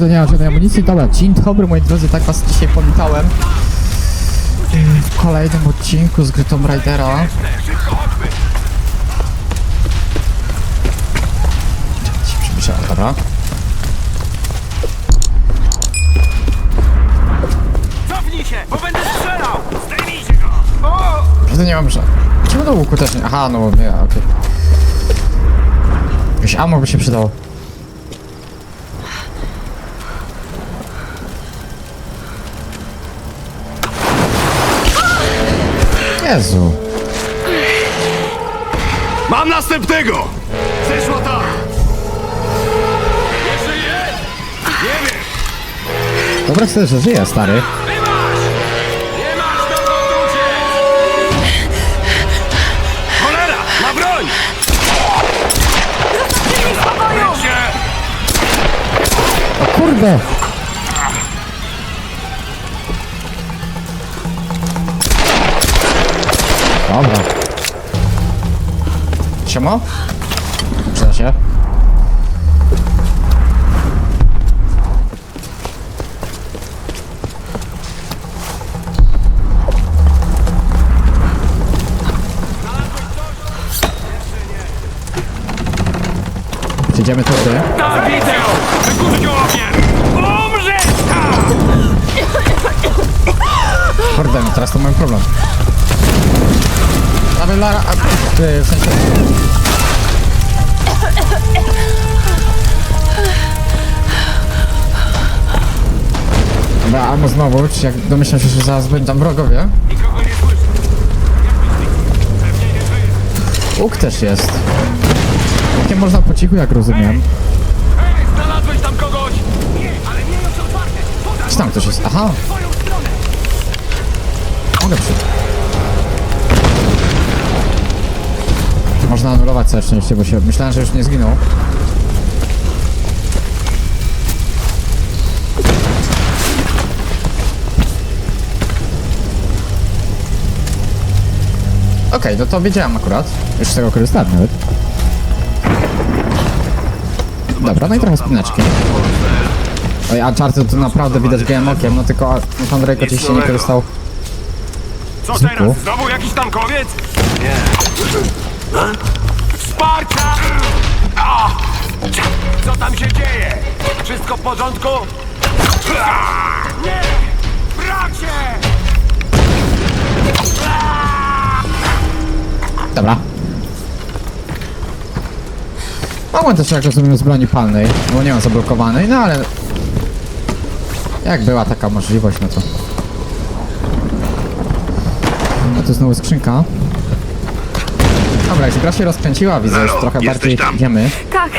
kurde, nie mam żadnej amunicji. Dobra, dzień dobry moi drodzy, tak was dzisiaj powitałem. W kolejnym odcinku z gry Tomb Raidera. Dobra. Cofnij się, bo będę strzelał! Zdejmijcie go! O! Nie mam że. Czemu do łuku też nie? Aha, no nie, okej. Jakieś ammo by się przydało. Jezu. Mam następnego! Zeszło tak! Nie żyje? Nie wiem! Dobra, chcę, że żyje, stary. Nie masz dokąd uciec! Cholera! Na broń! Zostawcie się! O kurde! Dobra. Siema? Przyda się. Przejdziemy tędy. Tak, widzę ją! Wykurz ją ogień! Umrzeć tam! Kurde, teraz to mamy problem. Lara, a, ty, w sensie... Dobra, albo znowu, czy jak domyślam się, że zaraz będą wrogowie. Nie żyje. Łuk też jest. Nie można po cichu, jak rozumiem. Hej, znalazłeś tam kogoś! Nie, ale nie jest Czy tam ktoś jest? Aha, mogę przy... Można anulować całe szczęście, bo się myślałem, że już nie zginął. Okej, no to wiedziałem akurat. Już z tego korzystałem nawet. Dobra, no i trochę spinaczki. Oj, Uncharted to naprawdę widać gołym okiem, no tylko Andrzejko oczywiście nie korzystał. Co teraz? Znowu jakiś tankowiec? Nie. Wsparcia! Co tam się dzieje? Wszystko w porządku? Nie! Bracie! Dobra. Mogłem też, jak rozumiem, z broni palnej, bo nie mam zablokowanej, no ale... Jak była taka możliwość, no to... No to znowu skrzynka. Dobra, gra się rozkręciła, widzę, już Halo, trochę jesteś bardziej tam? idziemy. Tak,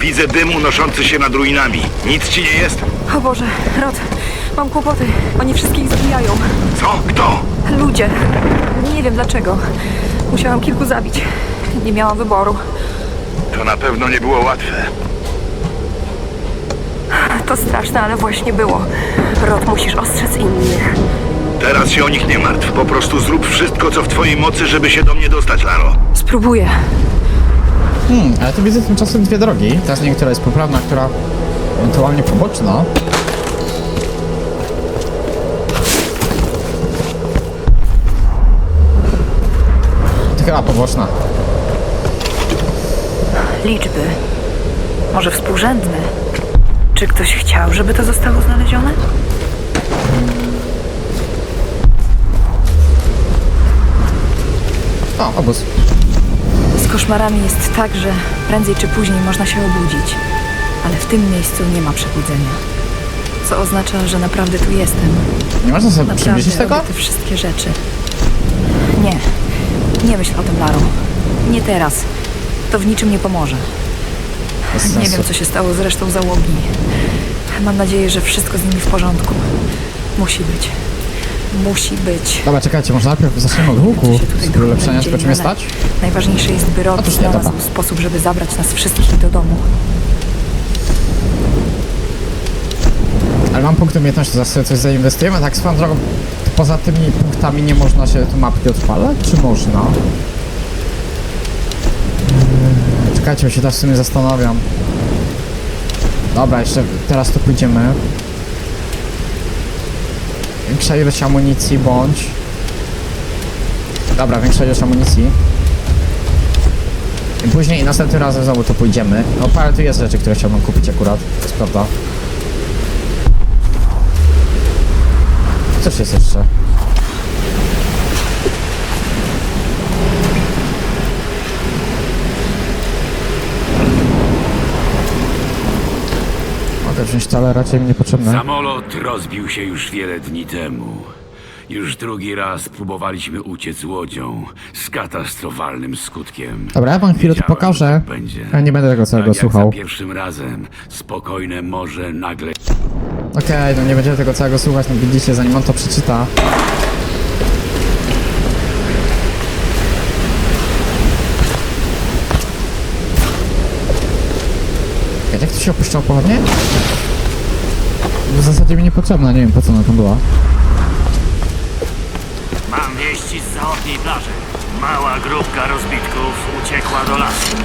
Widzę dym unoszący się nad ruinami. Nic ci nie jest? o Boże, Rod, mam kłopoty. Oni wszystkich zabijają. Co? Kto? Ludzie. Nie wiem dlaczego. Musiałam kilku zabić. Nie miałam wyboru. To na pewno nie było łatwe. To straszne, ale właśnie było. Rod, musisz ostrzec innych. Teraz się o nich nie martw. Po prostu zrób wszystko, co w twojej mocy, żeby się do mnie dostać, Laro. Spróbuję. Hmm, ale tu widzę tymczasem dwie drogi. Ta z niej, która jest poprawna, która ewentualnie poboczna. To chyba poboczna. Liczby. Może współrzędne. Czy ktoś chciał, żeby to zostało znalezione? O, obóz. Z koszmarami jest tak, że prędzej czy później można się obudzić. Ale w tym miejscu nie ma przebudzenia. Co oznacza, że naprawdę tu jestem. Nie można sobie Naprawdę przybliżyć tego? robię te wszystkie rzeczy. Nie. Nie myśl o tym, Laro. Nie teraz. To w niczym nie pomoże. Bez Nie sensu. wiem, co się stało z resztą załogi. Mam nadzieję, że wszystko z nimi w porządku. Musi być. Musi być. Dobra, czekajcie, może najpierw zaczniemy od łuku. Ulepszenia, będzie tylko czy mnie stać? Najważniejsze jest, by Rod Otóż nie, znalazł dobra. sposób, żeby zabrać nas wszystkich do domu. Ale mam punkt umiejętności, zaraz sobie coś zainwestujemy. Tak swoją drogą, poza tymi punktami nie można się tu mapki odpalać? Czy można? Czekajcie, bo się też w sumie zastanawiam. Dobra, jeszcze teraz tu pójdziemy. Większa ilość amunicji bądź... Dobra, większa ilość amunicji. I później następnym razem znowu tu pójdziemy. No parę tu jest rzeczy, które chciałbym kupić akurat, to jest prawda. Coś jest jeszcze. Wziąć ale raczej mi niepotrzebne. Samolot rozbił się już wiele dni temu. Już drugi raz próbowaliśmy uciec łodzią z katastrofalnym skutkiem. Dobra, ja wam chwilę to Wiedziałem, pokażę. tak będzie. Ja nie będę tego całego tak jak słuchał. za pierwszym razem spokojne morze nagle Okej, no nie będziemy tego całego słuchać, no widzicie, zanim on to przeczyta. Jak to się opuszczało pochodnie? W zasadzie mi niepotrzebna, nie wiem po co ona tam była. Mam wieści z zachodniej plaży. Mała grupka rozbitków uciekła do lasu.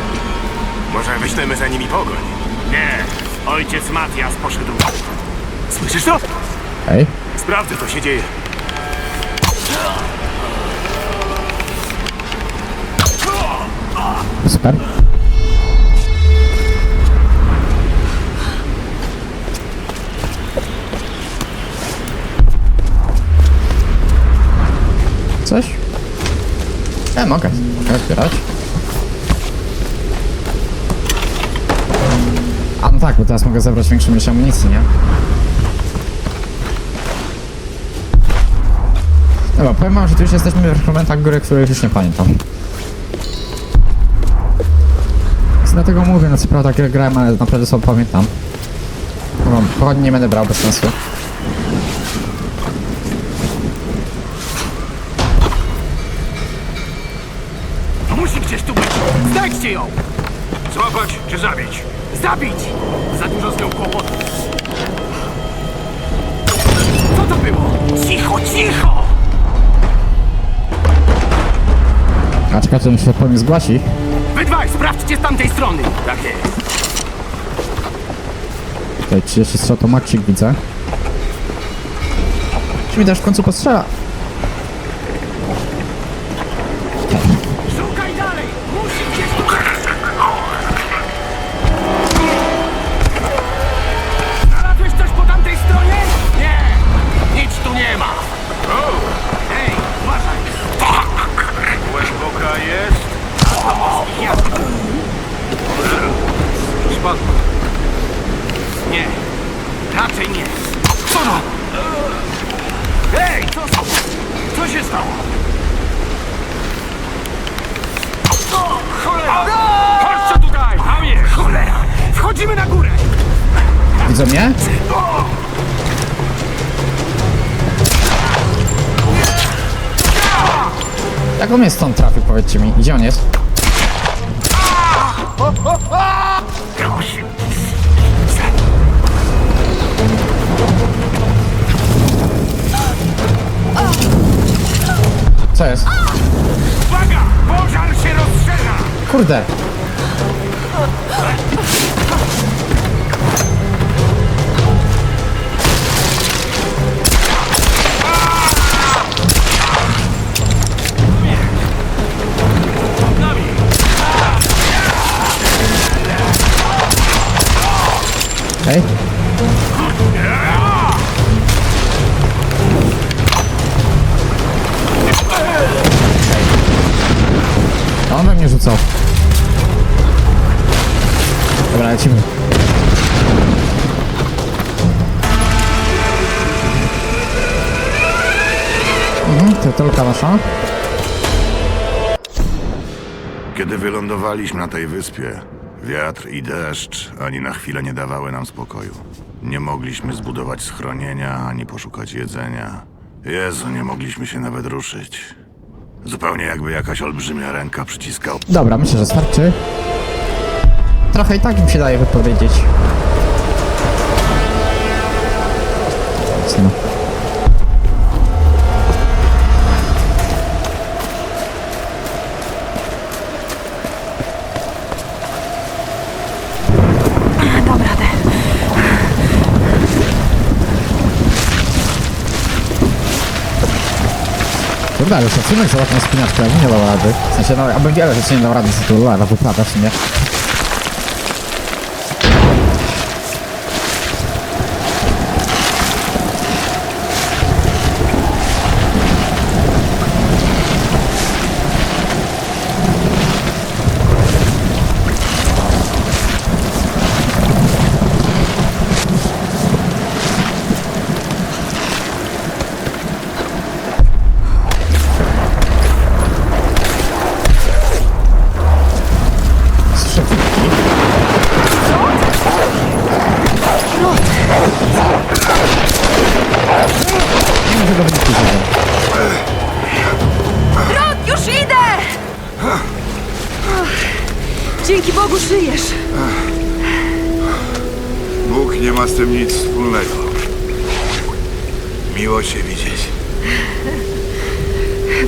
Może wyślemy za nimi pogoń. Nie, ojciec Matias poszedł. Słyszysz to? Ej, Sprawdzę, co się dzieje. super. Coś? Ja mogę. Mogę zbierać. A no tak, bo teraz mogę zebrać większą ilość amunicji, nie? Dobra, powiem wam, że tu już jesteśmy w momentach góry, których już nie pamiętam. Więc dlatego mówię, no co prawda grę grałem, ale naprawdę sobie pamiętam. No, pochodni nie będę brał bez sensu. Znajdźcie ją! Złapać czy zabić? Zabić! Za dużo z nią kłopotów. Co to było? Cicho, cicho! A czekajcie, mi się po mnie zgłasi. Wy dwaj, sprawdźcie z tamtej strony. Tak jest. Tutaj 30 strzał to makcik widzę. Czy mi też w końcu postrzela? Raczej nie. Co to? Ej, co, co się stało? O, cholera! Chodźcie tutaj! Tam jest! Cholera! Wchodzimy na górę! Widzą mnie? Jak on mnie stąd trafił, powiedzcie mi. Gdzie on jest? Co jest? Uwaga! Pożar się rozszerza! Kurde! Hej. To on we mnie rzucał. Dobra, lecimy. Mhm, to tylko nasza. Kiedy wylądowaliśmy na tej wyspie, wiatr i deszcz ani na chwilę nie dawały nam spokoju. Nie mogliśmy zbudować schronienia ani poszukać jedzenia. Jezu, nie mogliśmy się nawet ruszyć. Zupełnie jakby jakaś olbrzymia ręka przyciskała Dobra, myślę, że starczy. Trochę i tak im się daje wypowiedzieć. No. Kurde, ale szacunek za taką spinaczkę, ja bym nie dał rady. W sensie, no, abym wiele rzeczy nie dał rady z tytułu, ale wyprawia w sumie. Słyszę wilki. Rod, już idę! Dzięki Bogu żyjesz. Bóg nie ma z tym nic wspólnego. Miło cię widzieć.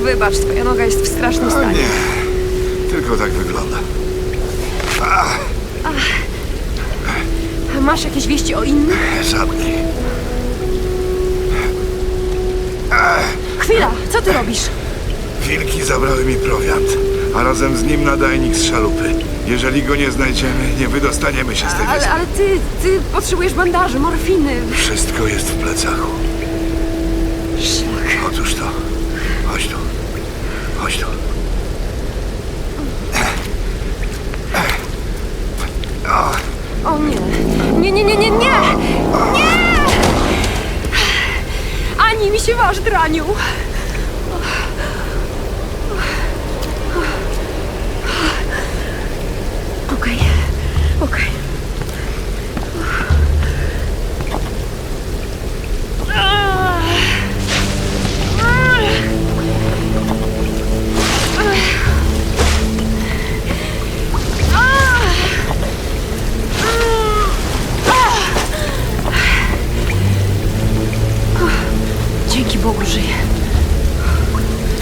Wybacz, twoja noga jest w strasznym stanie. nie, tylko tak wygląda. Masz jakieś wieści o innych? Żadnej. Chwila, co ty robisz? Wilki zabrały mi prowiant, a razem z nim nadajnik z szalupy. Jeżeli go nie znajdziemy, nie wydostaniemy się z tej wyspy. Ale, ale ty, ty potrzebujesz bandaży, morfiny. Wszystko jest w plecaku. Szlak. Otóż to. Chodź tu. Chodź tu. O nie. Nie, nie, nie, nie, nie! Nie! Się waż, draniu!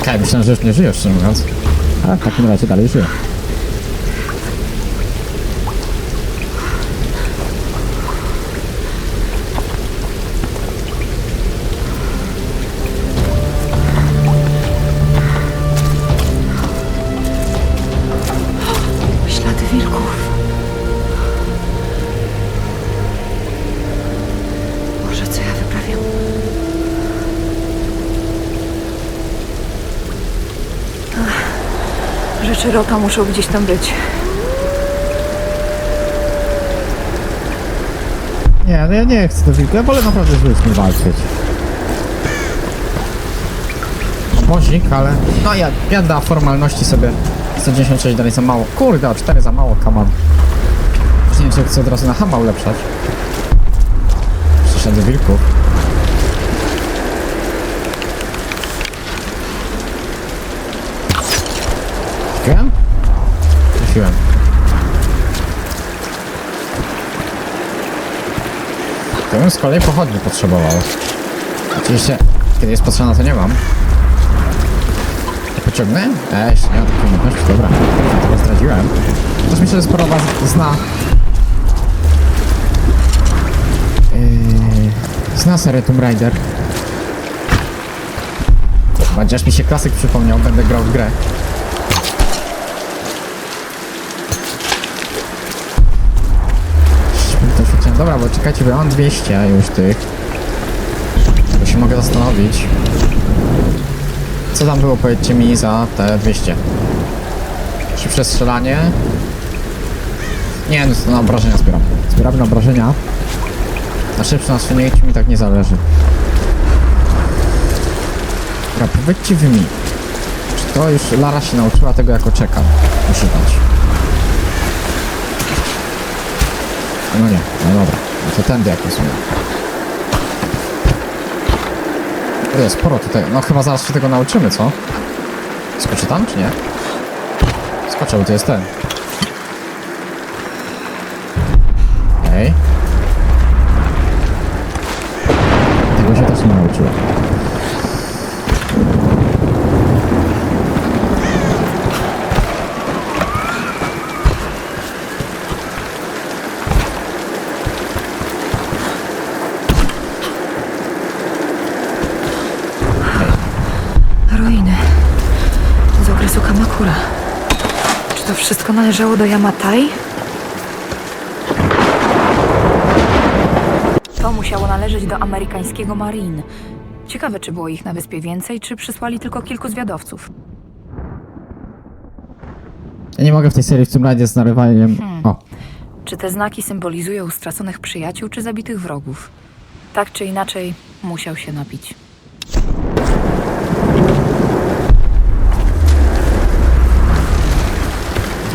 Okej, myślałem, że już nie żyjesz, szczerze mówiąc. Ale w takim razie dalej żyję. Ślady wilków. Ach, Rzeczy Rota muszą gdzieś tam być. Nie, no ja nie chcę do wilku, ja wolę naprawdę z ludźmi walczyć. Wozik, ale... No ja, ja dla formalności sobie 196 dalej za mało. Kurde, o 4 za mało. Już nie wiem, czy chcę od razu na hama ulepszać. Przyszedł do wilków. Trafiłem? Trafiłem. To bym z kolei pochodni potrzebował. Oczywiście, kiedy jest potrzebna, to nie mam. Pociągnę? Eee, jeszcze nie mam takiej umiejętności, dobra. Tego zdradziłem. Też myślę, że sporo was zna. Yy, zna serię Tomb Raider. Chociaż mi się klasyk przypomniał, będę grał w grę. Dobra, bo czekajcie, bo ja mam 200 już tych. Bo się mogę zastanowić. Co tam było, powiedzcie mi, za te 200? Szybsze strzelanie? Nie, no to na obrażenia zbieram. Zbieram na obrażenia. Na szybsze nasunięciu mi tak nie zależy. Dobra, powiedzcie wy mi. Czy to już Lara się nauczyła tego jako czeka używać? No nie, no dobra. No to tędy jak rozumiem. To jest sporo tutaj. No chyba zaraz się tego nauczymy, co? Skoczy tam, czy nie? Skoczył, to jest ten. Okej. Tego się też nie nauczyłem. Wszystko należało do Yamatai? To musiało należeć do amerykańskiego Marine. Ciekawe, czy było ich na wyspie więcej, czy przysłali tylko kilku zwiadowców. Ja nie mogę w tej serii w tym razie z narywaniem... O, Czy te znaki symbolizują straconych przyjaciół, czy zabitych wrogów? Tak czy inaczej, musiał się napić.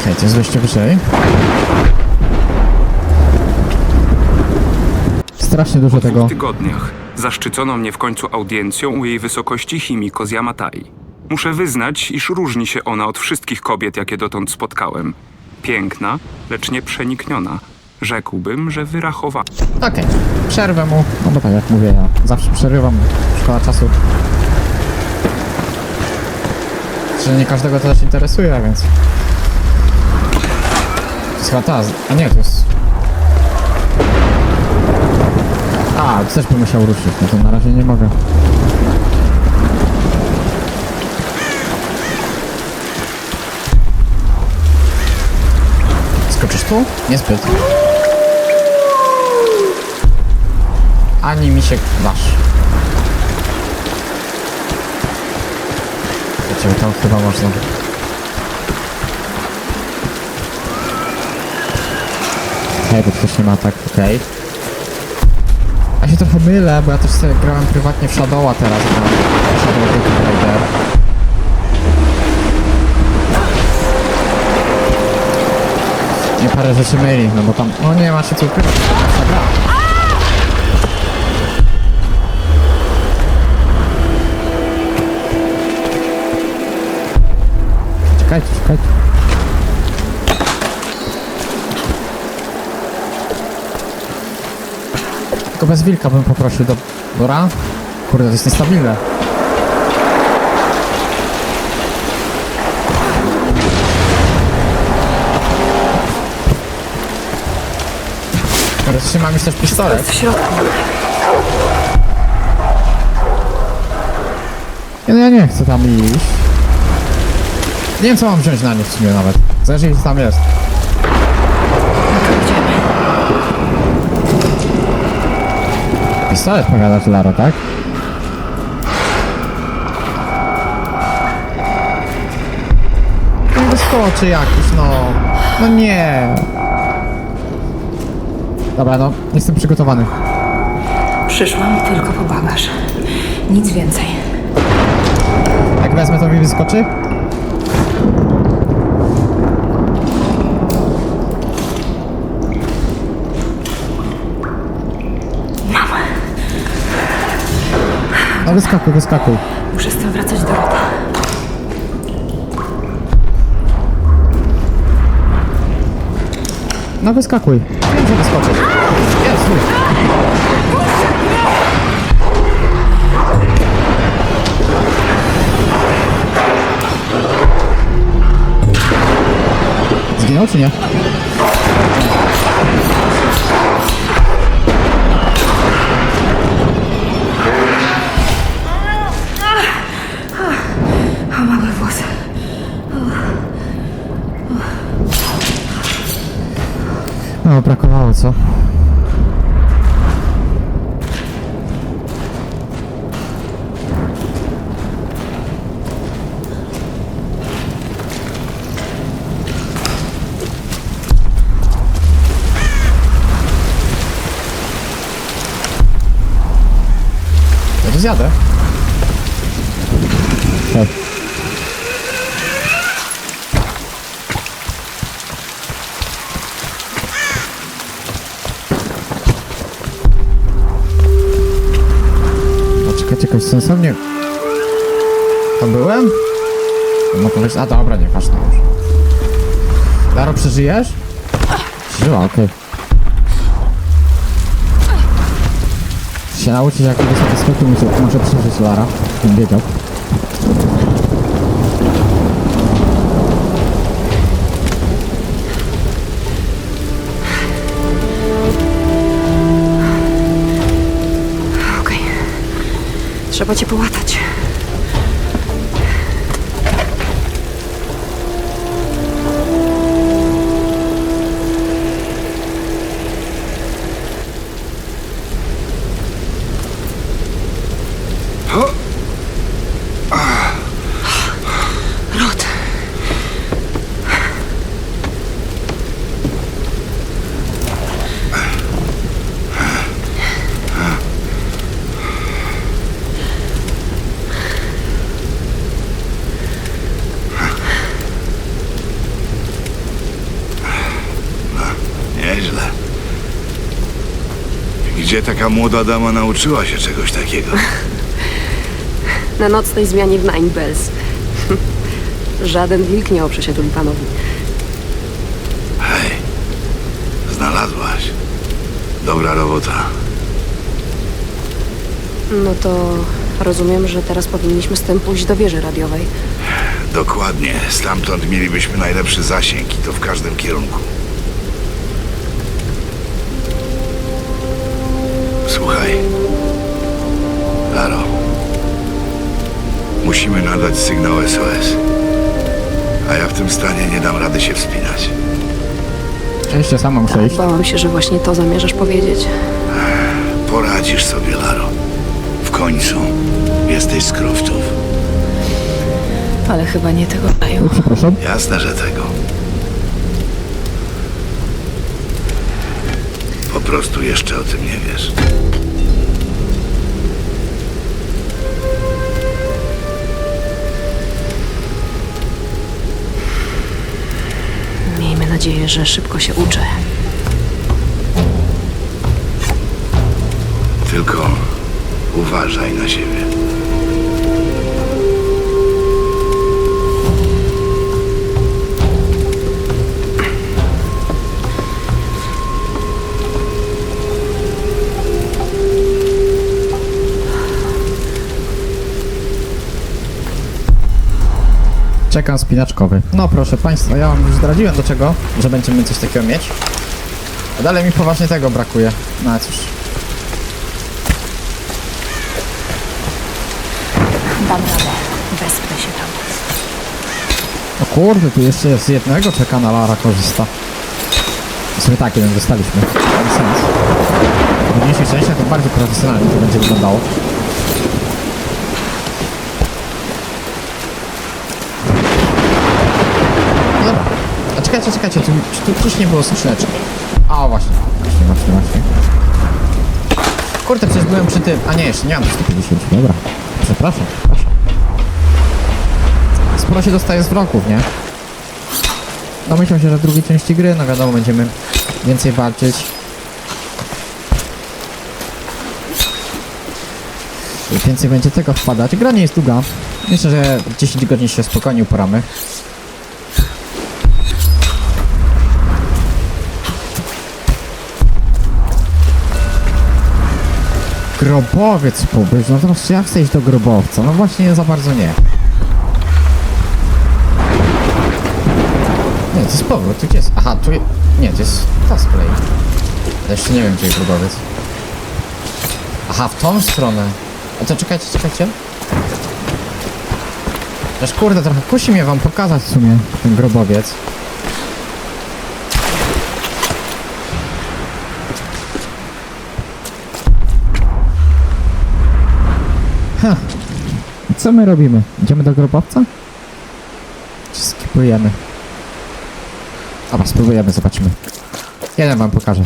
Jest wejście wyżej. Strasznie dużo Po tego... dwóch tygodniach zaszczycono mnie w końcu audiencją u jej wysokości Himiko z Yamatai. Muszę wyznać, iż różni się ona od wszystkich kobiet, jakie dotąd spotkałem. Piękna, lecz nieprzenikniona. Rzekłbym, że wyrachowana. Okej, przerwę mu, no bo tak jak mówię, ja zawsze przerywam, szkoła czasu. Że nie każdego to też interesuje, więc... Jest chyba ta, a nie, to jest... A, to też bym musiał ruszyć, no to na razie nie mogę. Skoczysz tu? Niezbyt. Ani mi się wasz. Wiecie, tam chyba można. Bo ktoś nie ma tak, okej. Ja się trochę mylę, bo ja też sobie grałem prywatnie w Shadowa teraz, w Shadow Tomb Raider. Nie parę rzeczy myli, no bo tam, no nie ma się co ukrywać, to nasza gra. Czekajcie, czekajcie. Tylko bez wilka bym poprosił do... Dobra? Kurde, to jest niestabilne. Teraz trzymam też pistolet. W środku. Nie, no ja nie chcę tam iść. Nie wiem co mam wziąć na nie w sumie nawet. Zależy co tam jest. Pistolet pogada Lara, tak? Nie wyskoczy jakiś, no. No nie. Dobra, no. Jestem przygotowany. Przyszłam tylko po bagaż. Nic więcej. Jak wezmę, to mi wyskoczy? No wyskakuj, wyskakuj. Muszę z tym wracać do Rota. No wyskakuj. Wiem, że wyskoczysz. Jest, stój. Zginął czy nie? No, brakowało, co? Ja A czekaj, czekaj, sensownie... Tam byłem? No powiedz, a dobra, nieważne już. Laro, przeżyjesz? Przeżyła, okej. Się nauczyć jak wysokie skoki muszę, muszę przeżyć Lara, bym wiedział. Trzeba cię połatać. Gdzie taka młoda dama nauczyła się czegoś takiego? Na nocnej zmianie w Nine Bells. Żaden wilk nie oprze się tulipanowi. Hej, znalazłaś. Dobra robota. No to rozumiem, że teraz powinniśmy stąd pójść do wieży radiowej. Dokładnie. Stamtąd mielibyśmy najlepszy zasięg i to w każdym kierunku. Słuchaj. Laro. Musimy nadać sygnał SOS. A ja w tym stanie nie dam rady się wspinać. Oczywiście sama muszę iść. Bałam się, że właśnie to zamierzasz powiedzieć. Poradzisz sobie, Laro. W końcu jesteś z Croftów. Ale chyba nie tego dają. Przepraszam. Jasne, że tego. Prostu jeszcze o tym nie wiesz. Miejmy nadzieję, że szybko się uczę. Tylko uważaj na siebie. Czekam spinaczkowy. No proszę Państwa, ja Wam już zdradziłem do czego, że będziemy coś takiego mieć. A dalej mi poważnie tego brakuje. No ale cóż. Dam radę. Wesprę się tam. O kurde, tu jeszcze jest jednego czeka na Lara korzysta. W sumie tak, jeden dostaliśmy. Ma sens. W mniejszej części to bardziej profesjonalnie to będzie wyglądało. No Dobra. A czekajcie, czekajcie, tu, tu nie było skrzyneczki? A, właśnie. Właśnie, właśnie, właśnie. Kurde, przecież byłem przy tym. A nie, jeszcze nie mam 150, dobra. Przepraszam, przepraszam. Sporo się dostaje z wroków, nie? Myślę się, że w drugiej części gry, no wiadomo, będziemy więcej walczyć. Więcej będzie tego wpadać. Gra nie jest długa. Myślę, że 10 godzin się spokojnie uporamy. Grobowiec pobyć, no teraz jak chcę iść do grobowca? No właśnie nie za bardzo nie. Nie, to jest powrót, tu gdzie jest? Aha, tu je... Nie, to jest ta z kolei. Jeszcze nie wiem, gdzie jest grobowiec. Aha, w tą stronę. A to czekajcie, czekajcie. Też kurde, trochę kusi mnie wam pokazać w sumie ten grobowiec. Co my robimy? Idziemy do grobowca? Czy skipujemy? Dobra, spróbujemy, zobaczymy. Jeden wam pokażę.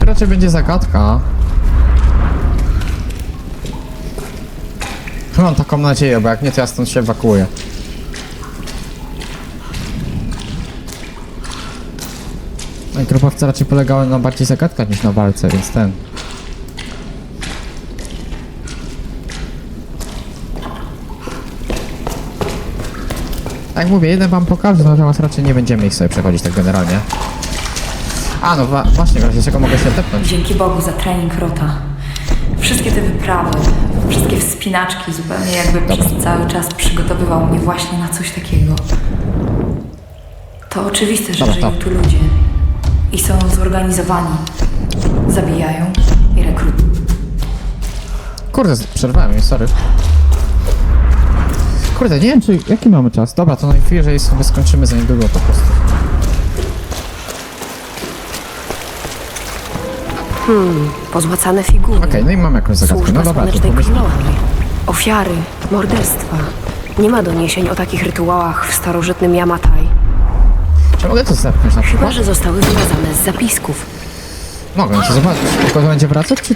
Raczej będzie zagadka. Mam taką nadzieję, bo jak nie, to ja stąd się ewakuuję. No i grobowce raczej polegały na bardziej zagadkach niż na walce, więc ten. Jak mówię, jeden wam pokażę, natomiast raczej nie będziemy ich sobie przechodzić tak generalnie. A, no właśnie, w razie czego mogę się tepnąć. Dzięki Bogu za trening Rota. Wszystkie te wyprawy, wszystkie wspinaczki, zupełnie jakby przez cały czas przygotowywał mnie właśnie na coś takiego. To oczywiste, że Dobra, żyją to. tu ludzie. I są zorganizowani. Zabijają i rekrutują. Kurde, z- przerwałem jej, sorry. Kurde, nie wiem czy... Jaki mamy czas? Dobra, to najwyżej sobie skończymy za niedługo po prostu. Pozłacane figury. Okej, no i mam jakąś zagadkę. Służba No dobra, to Słonecznej pomyślmy. Królowej. Ofiary, morderstwa. Nie ma doniesień o takich rytuałach w starożytnym Yamatai. Czy mogę to zepchnąć na Chyba, przykład? że zostały wymazane z zapisków. Mogę, to zobaczyć. Tylko to będzie wracać, czy...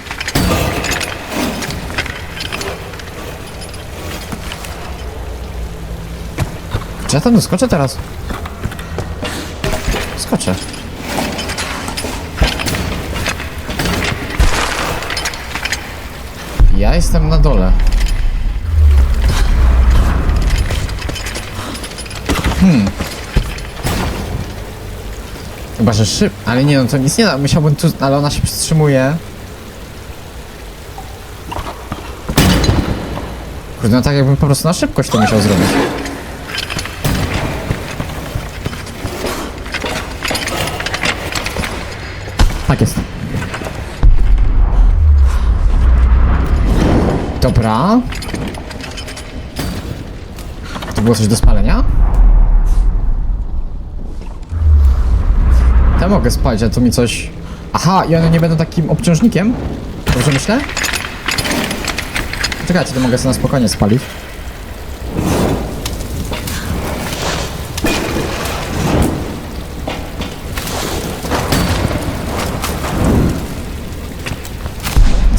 Czy ja tam doskoczę teraz? Skoczę. Ja jestem na dole. Hmm. Chyba, że szyb... Ale nie no, to nic nie da. Musiałbym tu... Ale ona się wstrzymuje. Kurde, no tak jakbym po prostu na szybkość to musiał zrobić. Tak jest. Dobra. To było coś do spalenia? Mogę spalić, ale to mi coś... Aha, i one nie będą takim obciążnikiem? Dobrze myślę? Czekajcie, to mogę sobie na spokojnie spalić.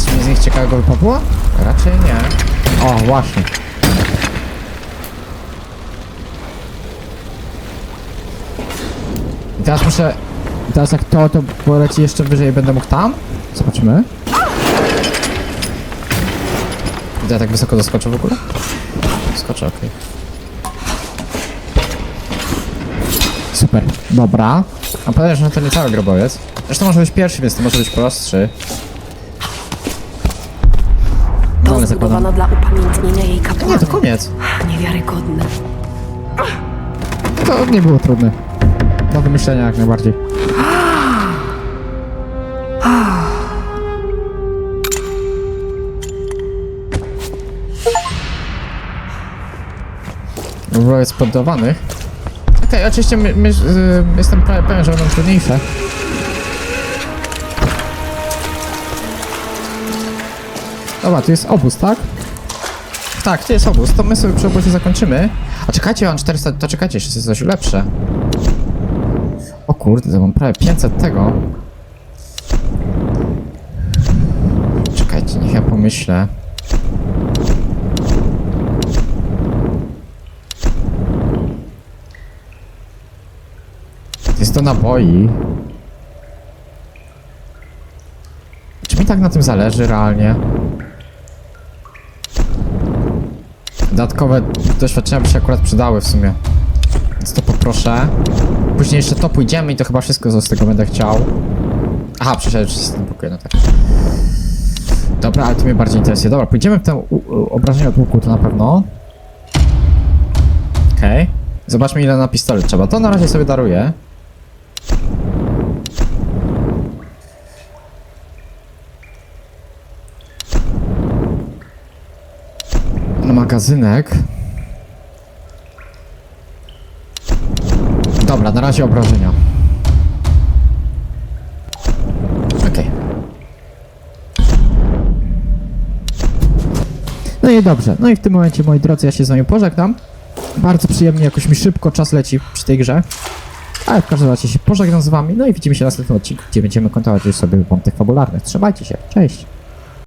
Czy mi z nich ciekawego wypadło? Raczej nie. O, właśnie. I teraz muszę... i Teraz jak to, to poleci jeszcze wyżej będę mógł tam? Zobaczymy. Ja tak wysoko doskoczę w ogóle? Skoczę, okej. Super, dobra. A powiem, że to nie cały grobowiec. Zresztą może być pierwszy, więc to może być prostszy. To ale zbudowano dla upamiętnienia jej Nie, kapłana. to koniec. Niewiarygodne. To nie było trudne. Do wymyślenia jak najbardziej. Grobowiec poddawanych. Okej, oczywiście my, my, y, jestem prawie pewien, że będą trudniejsze. Dobra, tu jest obóz, tak? Tak, to jest obóz, to my sobie przy obozie zakończymy. A czekajcie, mam 400, to czekajcie, jeszcze jest coś lepsze. Kurde, mam prawie 500 tego. Czekajcie, niech ja pomyślę. Jest to naboi. Czy mi tak na tym zależy realnie? Dodatkowe doświadczenia by się akurat przydały w sumie. Więc to poproszę. Później jeszcze to pójdziemy i to chyba wszystko z tego będę chciał. Aha, przeszedłem przez ten pokój, no tak. Dobra, ale to mnie bardziej interesuje. Dobra, pójdziemy w te obrażenia od łuku, to na pewno. Okej. Zobaczmy ile na pistolet trzeba. To na razie sobie daruję. Magazynek. Dobra, na razie obrażenia. Okej. No i dobrze. No i w tym momencie, moi drodzy, ja się z wami pożegnam. Bardzo przyjemnie, jakoś mi szybko czas leci przy tej grze. Ale w każdym razie się pożegnam z wami. No i widzimy się w następnym odcinku, gdzie będziemy kontynuować już sobie wątek fabularny. Trzymajcie się. Cześć.